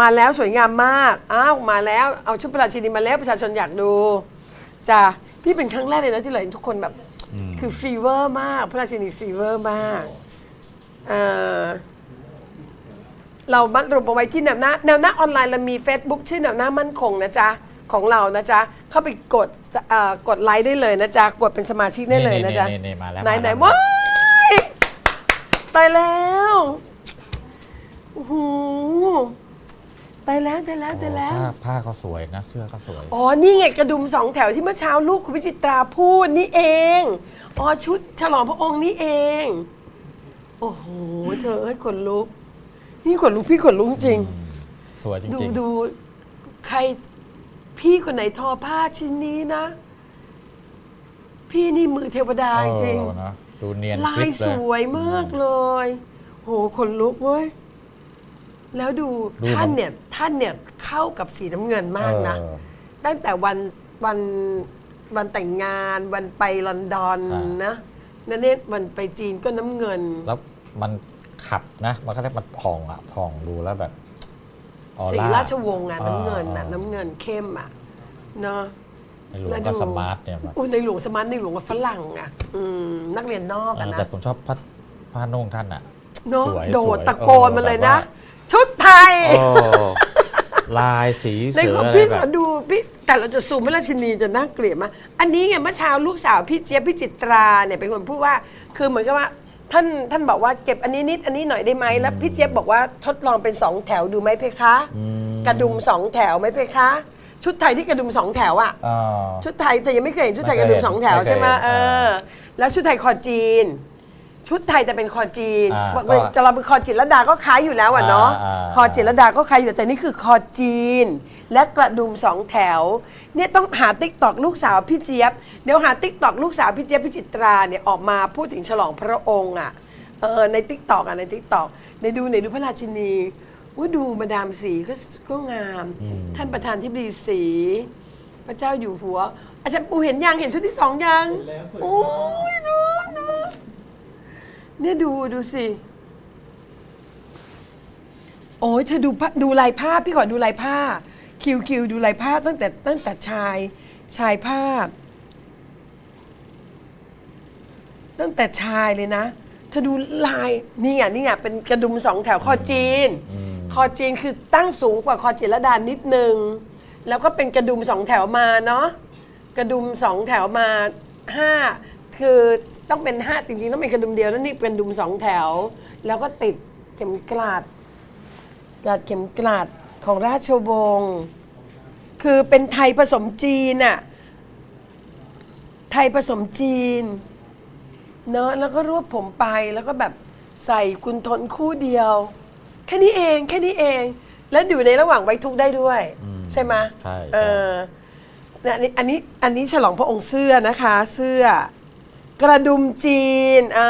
มาแล้วสวยงามมาก อ้าวมาแล้วเอาชุดประราชินีมาแล้วประชาชนอยากดูจ้ะพี่เป็นครั้งแรกเลยนะที่เราเห็นทุกคนแบบ คือฟีเวอร์มากพระราชินีฟีเวอร์มากเอ่อเรามัดรวมเอาไว้ที่แนวหน้าแนวหน้าออนไลน์เรามี Facebook ชื่อแนวหน้ามั่นคงนะจ๊ะของเรานะจ๊ะเข้าไปกดเอ่อกดไลค์ได้เลยนะจ๊ะกดเป็นสมาชิกได้เลยนะจ๊ะนี่ๆๆๆมาแล้วไหนมาไหนแล้วว้ายตายแล้วโอ้โห ตายแล้วตายแล้วตายแล้ว ผ้าผ้าเขาสวยนะเสื้อก็สวย อ๋อ นี่ไงกระดุมสองแถวที่เมื่อเช้าลูกคุณวิจิตราพูดนี่เอง อ๋อชุดฉลองพระองค์นี่เอง โอ้โหเธอเอ้ยขนลุก นี่ขนลุกพี่ขนลุกจริง สวยจดูริง ดูใครพี่คนไหนทอผ้าชิ้นนี้นะ พี่นี่มือเทวดาๆจริง เออนะดูเนียนลากริยบสเลยวยมากเลย โหขนลุกเว้ย แล้วดูดูท่านมันเนี่ยท่านเนี่ยเข้ากับสีน้ำเงินมากนะ เออตั้งแต่วันวันวันแต่งงานวันไปลอนดอนอ่าน นะนั่นเนี่ยวันไปจีนก็น้ำเงิน แล้วมันขับนะ มันก็เรียกมันผ่องอะผ่องดูแล้วแบบออสีร่า ราชวงศ์อะน้ำเงินอะอ่าน้ำเงินเข้มอะเนาะ ในหลวงก็สมาร์ทเนี่ยมันโอ้ในหลวงสมาร์ทในหลวงกับฝรั่งอะอืมนักเรียนนอกเออะอนะแต่ผมชอบผ้าผ้านุ่งท่านอะเนาะสวยโดสวดยตะโกนออมาเลยแบบนะว่า ชุดไทยโอ้ลายสีในเสือของอะไรพี่แบขอบ ดูพี่แต่เราจะซูมพระราชินีจะน่าเกลียดมากอันนี้ไงเมื่อเช้าลูกสาวพี่เจี๊ยบพี่จิตราเนี่ยเป็นคนพูดว่า คือเหมือนกับว่าท่านท่านบอกว่าเก็บอันนี้นิดอันนี้หน่อยได้ไหมแล้วพี่เจี๊ยบบอกว่าทดลองเป็นสองแถวดูไหมเพคะ กระดุมสองแถวไหมเพคะ ชุดไทยที่กระดุมสองแถวอะอ่า ชุดไทยจะยังไม่เคยเห็นชุดไทยไม่กเคยระดุมสองแถวไม่เคยใช่ไหมเห็นเออแล้วชุดไทยคอจีน ชุดไทยแต่เป็นคอจีนอ่าบอกเลยก็จะเราเป็นคอจิตรลดาก็คล้ายอยู่แล้วอะเนาะอ่าอ่า คอจิตรลดาก็คล้ายอยู่แต่นี่คือคอจีน และกระดุมสองแถว เนี่ยต้องหาติ๊กตอกลูกสาวพี่เจี๊ยบเดี๋ยวหาติ๊กตอกลูกสาวพี่เจี๊ยบพี่จิตราเนี่ยออกมาพูดถึงฉลองพระองค์อะเออในติ๊กตอกอะในติ๊กตอกในดูในดูพระราชินีว่าดูมาดามสีก็ก็งาม ท่านประธานที่บดีสี พระเจ้าอยู่หัว อาจารย์ปูเห็นยังเห็นชุดที่สองยังโอ้ยดูดูเนี่ ยดูดูสิ โอ้ยเธอดูผ้าดูลายผ้าพี่ขอดูลายผ้า คิวคิวดูลายผ้าตั้งแต่ตั้งแต่ชาย ชายผ้า ตั้งแต่ชายเลยนะ เธอดูลายนี่ไงนี่ไงเป็นกระดุมสองแถวคอจีน คอจีนคือตั้งสูงกว่าคอจิรดานนิดนึง แล้วก็เป็นกระดุมสองแถวมาเนาะกระดุมสองแถวมาห้า คือต้องเป็นห้าจริงๆ ต้องเป็นกระดุมเดียวแล้วนี่เป็นกระดุมสองแถว แล้วก็ติดเข็มกลัดกลัดเข็มกลัดของราชวงศ์คือเป็นไทยผสมจีนอะไทยผสมจีนเนอะแล้วก็รวบผมไปแล้วก็แบบใส่กุนทนคู่เดียว แค่นี้เองแค่นี้เอง แล้วอยู่ในระหว่างไว้ทุกข์ได้ด้วยใช่ไหมใช่ เออเนี่ยอันนี้อันนี้อันนี้ฉลองพระองค์เสื้อนะคะ เสื้อ กระดุมจีนอ่า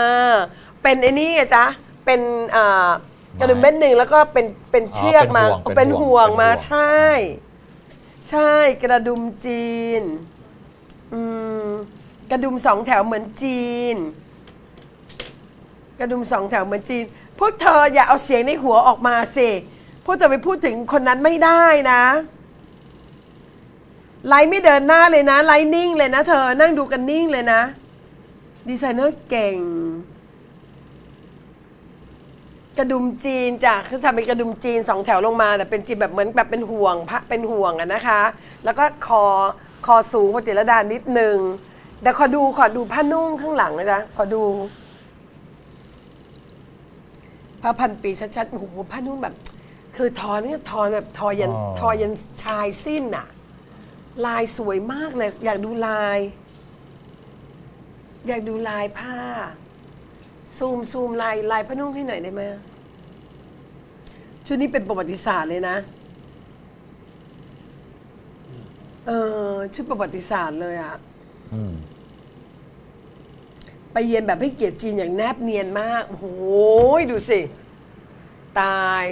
เป็นไอ้นี่ไงจ๊ะเป็นอ่ากระดุมเม็ดหนึ่งแล้วก็เป็นเป็นเชือกมาเป็นห่วงเป็นห่วงมาเป็นห่วงใช่ ใช่กระดุมจีนอืมกระดุมสองแถวเหมือนจีน กระดุมสองแถวเหมือนจีน พวกเธออย่าเอาเสียงในหัวออกมาสิพวกเธอไปพูดถึงคนนั้นไม่ได้นะไลฟ์ไม่เดินหน้าเลยนะไลฟ์นิ่งเลยนะเธอนั่งดูกันนิ่งเลยนะ ดีไซเนอร์เก่ง กระดุมจีนจ้ะคือทำเป็นกระดุมจีนสองแถวลงมาแต่เป็นจีนแบบเหมือนแบบเป็นห่วงพระเป็นห่วงอะนะคะ แล้วก็คอคอสูงกว่าจิรดานิดนึงแต่ขอดูขอดูผ้านุ่งข้างหลังนะจ๊ะขอดูผ้าพันปีชัดๆโอ้โหผ้านุ่งแบบ คือทอเนี่ยทอแบบทอยันอ๋อทอยันชายสิ้นอะลายสวยมากเลย อยากดูลาย อยากดูลายผ้า ซูมซูมลายลายผ้านุ่งให้หน่อยได้ไหมชุดนี้เป็นประวัติศาสตร์เลยนะ เออชุดประวัติศาสตร์เลยอะอืมไปเยือนแบบให้เกียรติจีนอย่างแนบเนียนมากโอ้โหดูสิ ตาย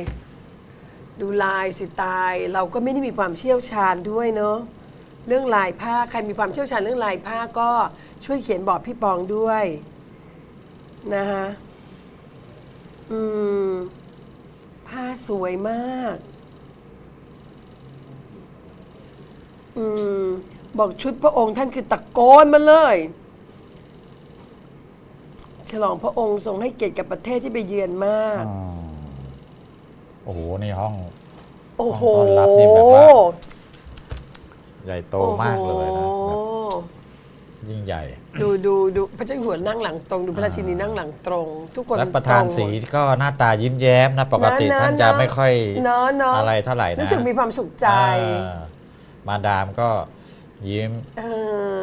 ดูลายสิตาย เราก็ไม่ได้มีความเชี่ยวชาญด้วยเนาะ เรื่องลายผ้าใครมีความเชี่ยวชาญเรื่องลายผ้าก็ช่วยเขียนบอกพี่ปองด้วยนะคะอืม ผ้าสวยมาก อืม บอกชุดพระองค์ท่านคือตะโกนมาเลย ฉลองพระองค์ทรงให้เกียรติกับประเทศที่ไปเยือนมากอืมโอ้โหนี่ห้อง โอ้โหต้อนรับนี่แบบว่า ใหญ่โตมากเลยนะโอ้แบบโหยิ่งใหญ่ ดูดูดูพระเจ้าอยู่หัวนั่งหลังตรง ดูพระราชินีนั่งหลังตรง ทุกคนและประธานตงหมดสีก็หน้าตายิ้มแย้มนะ ปกตินะนะท่านจะไม่ค่อยเนอะเนอะอะไรเท่าไหร่นะรู้สึกมีความสุขใจอ่ามาดามก็ยิ้ม เออ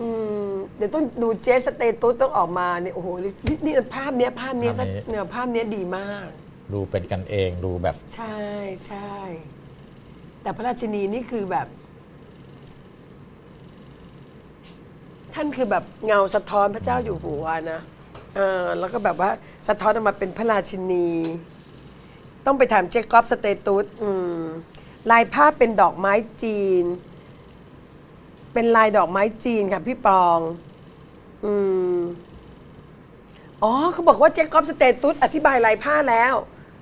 อืม เดี๋ยวต้องดูเจสสเตตุสต้องออกมาเนี่ยโอ้โหนี่นี่ภาพเนี้ยภาพเนี้ยก็ภาพนี้ เนี่ยภาพเนี้ยดีมาก ดูเป็นกันเองดูแบบใช่ใช่ แต่พระราชินีนี่คือแบบ ท่านคือแบบเงาสะท้อนพระเจ้าอยู่หัวนะเออแล้วก็แบบว่าสะท้อนออกมาเป็นพระราชินี ต้องไปถามเจคอบสเตตุสอืมลายผ้าเป็นดอกไม้จีน เป็นลายดอกไม้จีนค่ะพี่ปอง อืม อ๋อเขาบอกว่าเจคอบสเตตุสอธิบายลายผ้าแล้ว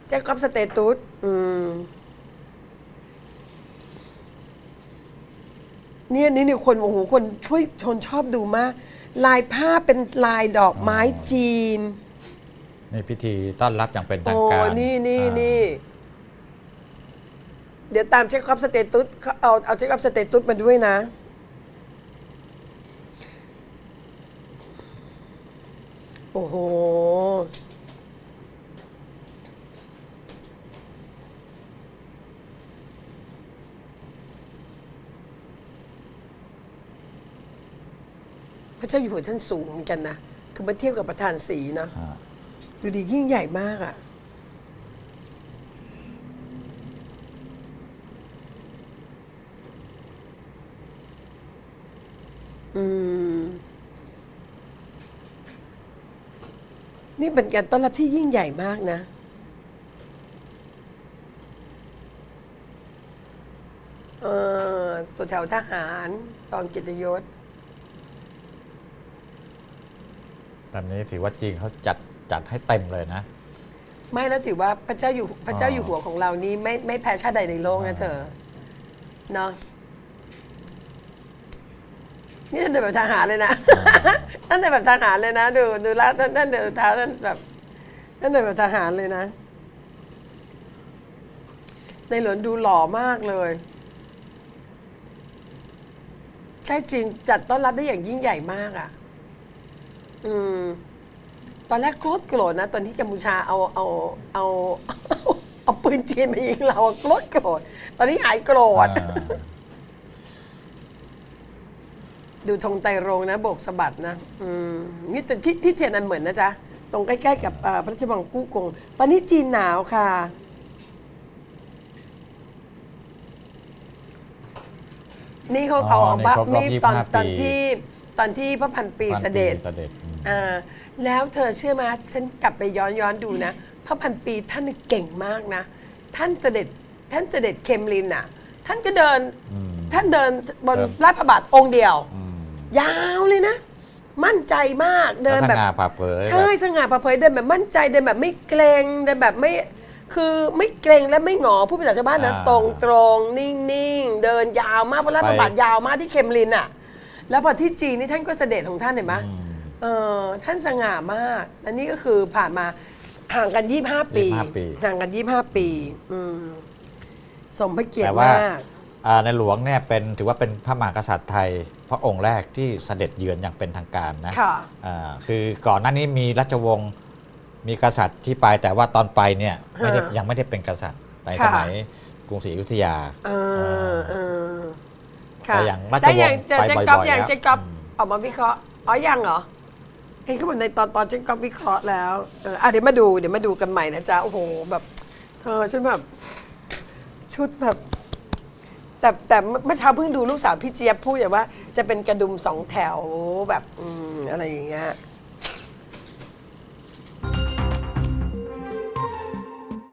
เจคอบสเตตุสอืม เนี่ยนี่เนี่ยคนโอ้โหคนช่วยชนชอบดูมาก ลายผ้าเป็นลายดอกไม้จีน นี่พิธีต้อนรับอย่างเป็นทางโอ้ การนี่นี่อ่านี่ เดี๋ยวตามเช็คคอปสเตตุสเอาเอาเช็คคอปสเตตุสมาด้วยนะ โอ้โห พระเจ้าอยู่หัวท่านสูงเหมือนกันนะ คือมาเทียบกับประธานสีนะอ่าดูดียิ่งใหญ่มากอะ่ะ อืม นี่เป็นการต้อนรับที่ยิ่งใหญ่มากนะ เออตัวแถวทหารกองเกียรติยศ แบบนี้ถือว่าจริงเขาจัดจัดให้เต็มเลยนะ ไม่แล้วถือว่าพระเจ้าอยู่พระเจ้าอ๋อออยู่หัวของเรานี้ไม่ไม่แพ้ชาติใดในโลกนะอ่าเธอเนาะ นี่ท่านเดินแบบทหารเลยนะท่านเดินแบบทหารเลยนะ ดูดูแล้วท่านท่านเดินเท้าท่านแบบท่านเดินแบบทหารเลยนะ ในหลวงดูหล่อมากเลย ใช่จริงจัดต้อนรับได้อย่างยิ่งใหญ่มากอะ อืม ตอนแรกโกรธโกรธนะ ตอนที่กัมพูชาเอาเอาเอาเอาปืนจีนมายิงเราอะโกรธโกรธ ตอนนี้หายโกรธอ่า ดูธงไตรรงค์นะโบกสะบัดนะอืมนี่แต่ที่ที่เทียนอันเหมือนนะจ๊ะ ตรงใกล้ๆกับเอ่อพระราชวังกู้กง ตอนนี้จีนหนาวค่ะ นี่เขาเอาอ๋อเอานี่บ้าครบรอบนี่ตอน25ตอนปี ที่ตอนที่พระพันปีพันเสด็จ เสด็จอืม อ่าแล้วเธอเชื่อไหมฉันกลับไปย้อนย้อนดูนะพระพันปีท่านนี่เก่งมากนะ ท่านเสด็จท่านเสด็จเคมลินอะ ท่านก็เดินอืมท่านเดินบนเดิน ลาดพระบาทองค์เดียว อืม ยาวเลยนะ มั่นใจมากเดินแล้วแบบ สง่าผ่าเผยใช่แบบสง่าผ่าเผยเดินแบบมั่นใจเดินแบบไม่เกรงเดินแบบไม่คือไม่เกรงและไม่หงอผู้ภาษาชาวบ้านนะอ่าตรงตรงนิ่งนิ่งเดินยาวมากเพราะลาดพระบาทไปยาวมากที่เคมลินอะ แล้วพอที่จีนนี่ท่านก็เสด็จของท่านเห็นไหมอืมเออท่านสง่ามากและนี่ก็คือผ่านมาห่างกัน 25 ปี25ปีห่างกัน 25 ปีอืมสมพระเกียรแต่ติว่ามากอ่าในหลวงเนี่ยเป็นถือว่าเป็นพระมหากษัตริย์ไทย พระองค์แรกที่เสด็จเยือนอย่างเป็นทางการนะค่ะอ่าคือก่อนหน้านี้มีราชวงศ์มีกษัตริย์ที่ไปแต่ว่าตอนไปเนี่ยไม่ได้ฮะยังไม่ได้เป็นกษัตริย์ในค่ะสมัยกรุงศรีอยุธยา เออเออค่ะแต่อย่างราชวงศ์ได้อย่างเจอไปเจ๊บ่อยๆก๊อฟอย่างแล้วเจ๊ก๊อฟอืม ออกมาวิเคราะห์อ๋อยังเหรอเห็นเขาบอกในตอนตอนเจ๊ก๊อฟวิเคราะห์แล้วเอออะเดี๋ยวมาดูเดี๋ยวมาดูกันใหม่นะจ๊ะโอ้โหแบบ เธอฉันแบบ ชุดแบบ แต่แต่เมื่อเช้าเพิ่งดูลูกสาวพี่เจี๊ยบพูดอย่างว่าจะเป็นกระดุมสองแถวแบบอืมอะไรอย่างเงี้ย